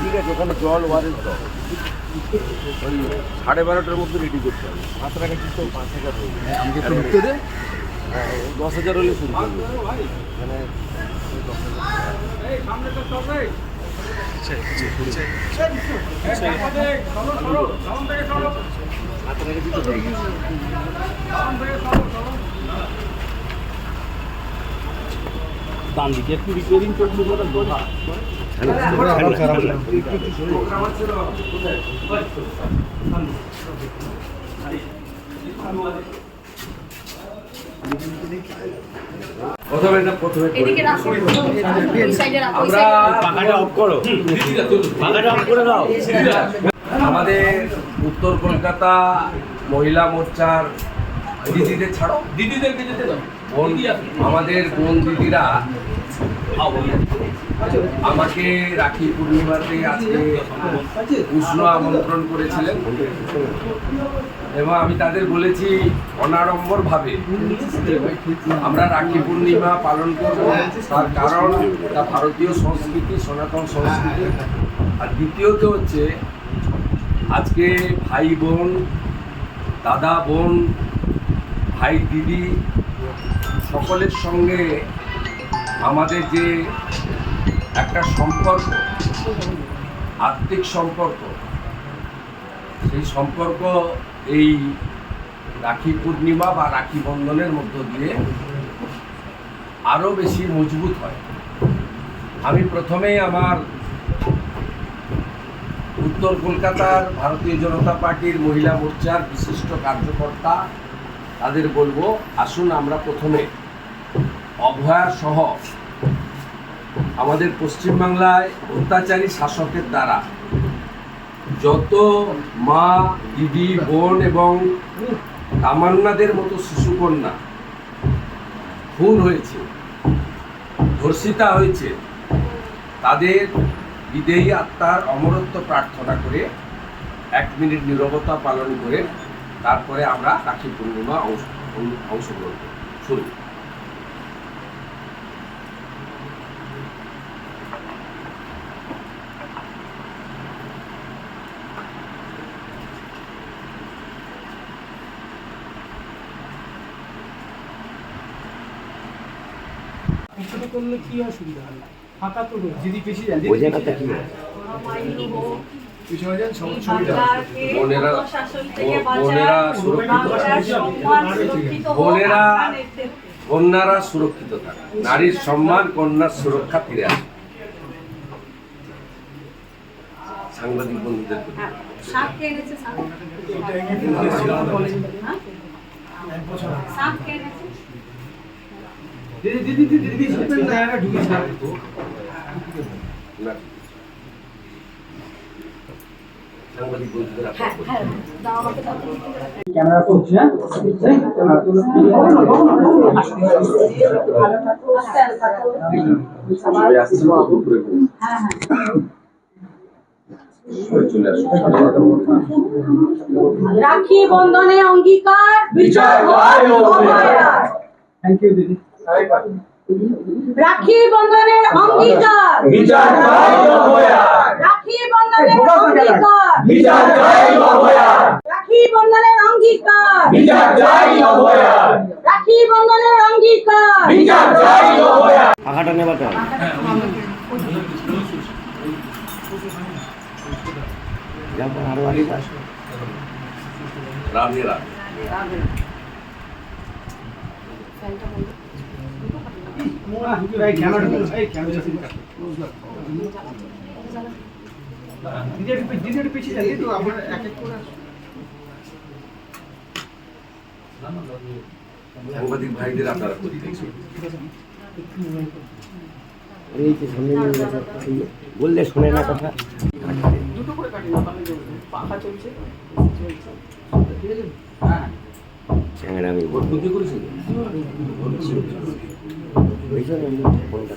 ঠিক আছে ওখানে জল ওয়ারেন্ট দাও। ওই সাড়ে বারোটার মধ্যে রেডি করতে হবে। পাঁচ টাকা কিন্তু পাঁচ হাজার হয়ে যাবে। দশ হাজার হলে শুরু করবে। মানে ডান দিকে একটু রিপেয়ারিং করলে আমাদের উত্তর কলকাতা মহিলা মোর্চার দিদিদের ছাড়ো। দিদিদেরকে যেতে দাও। আমাদের বোন দিদিরা আমাকে রাখি পূর্ণিমাতে আজকে উষ্ণ আমন্ত্রণ করেছিলেন। এবং আমি তাদের বলেছি অনাড়ম্বর ভাবে আমরা রাখি পূর্ণিমা পালন করব। তার কারণ তা ভারতীয় সংস্কৃতি, সনাতন সংস্কৃতি। আর দ্বিতীয়ত হচ্ছে, আজকে ভাই বোন, দাদা বোন, ভাই দিদি, সকলের সঙ্গে আমাদের যে একটা সম্পর্ক, আত্মিক সম্পর্ক। সেই সম্পর্ক এই রাখি পূর্ণিমা বা রাখি বন্ধনের মধ্য দিয়ে আরও বেশি মজবুত হয়। আমি প্রথমেই আমার উত্তর কলকাতার ভারতীয় জনতা পার্টির মহিলা মোর্চার বিশিষ্ট কার্যকর্তা, তাদের বলব, আসুন আমরা প্রথমে অভয়া সহ আমাদের পশ্চিমবাংলায় অত্যাচারী শাসকের দ্বারা যত মা, দিদি, বোন এবং তামান্নাদের মতো শিশুকন্যা খুন হয়েছে, ধর্ষিতা হয়েছে, তাদের বিদেয়ী আত্মার অমরত্ব প্রার্থনা করে এক মিনিট নীরবতা পালন করে তারপরে আমরা রাখি পূর্ণিমা অংশ- অংশগ্রহণ করি। শুরু ছোট করলে কি অসুবিধা হয়? ফাঁকা তো রয়েছে। দিদি পিছিয়ে যান বোঝে না তা কি কন্যারা সুরক্ষিত থাকে নারীর সম্মান কন্যার সুরক্ষা ফিরে আসে সাংবাদিক বন্ধুদের প্রতি। শাক কে এনেছে শাক হ্যাঁ? শাক কে এনেছে দিদি দিদি দিদি দিদি ছিপেন না এটা ঢুকে যাবে না। সাংবাদিক বন্ধুদের আপনার প্রতি। হ্যাঁ দাও আমাকে দাও ক্যামেরা তো হচ্ছে হ্যাঁ ক্যামেরা তো আস্তে আস্তে সবাই আসছে বাবু, ঘুরে ঘুরে। হ্যাঁ হ্যাঁ সবাই চলে আসুন সাড়ে নটার মধ্যে। রাখি বন্ধনে অঙ্গীকার বিচার হয় অভয়ার। থ্যাংক ইউ দিদি রাখি বন্ধনের অঙ্গীকার। বিচার চাই অভয়ার রাখি বন্ধনের অঙ্গীকার। বিচার চাই অভয়ার রাখি বন্ধনের অঙ্গীকার। বিচার চাই অভয়ার রাখি বন্ধনের অঙ্গীকার। বিচার চাই অভয়ার এই ক্যামেরা এই ক্যামেরা দিদি একটু সাংবাদিক ভাইদের আপনারা বললে শোনে না কথা দুটো করে। পাখা চলছে চলছে হ্যাঁ বুদ্ধি ওই জন্য ফোনটা।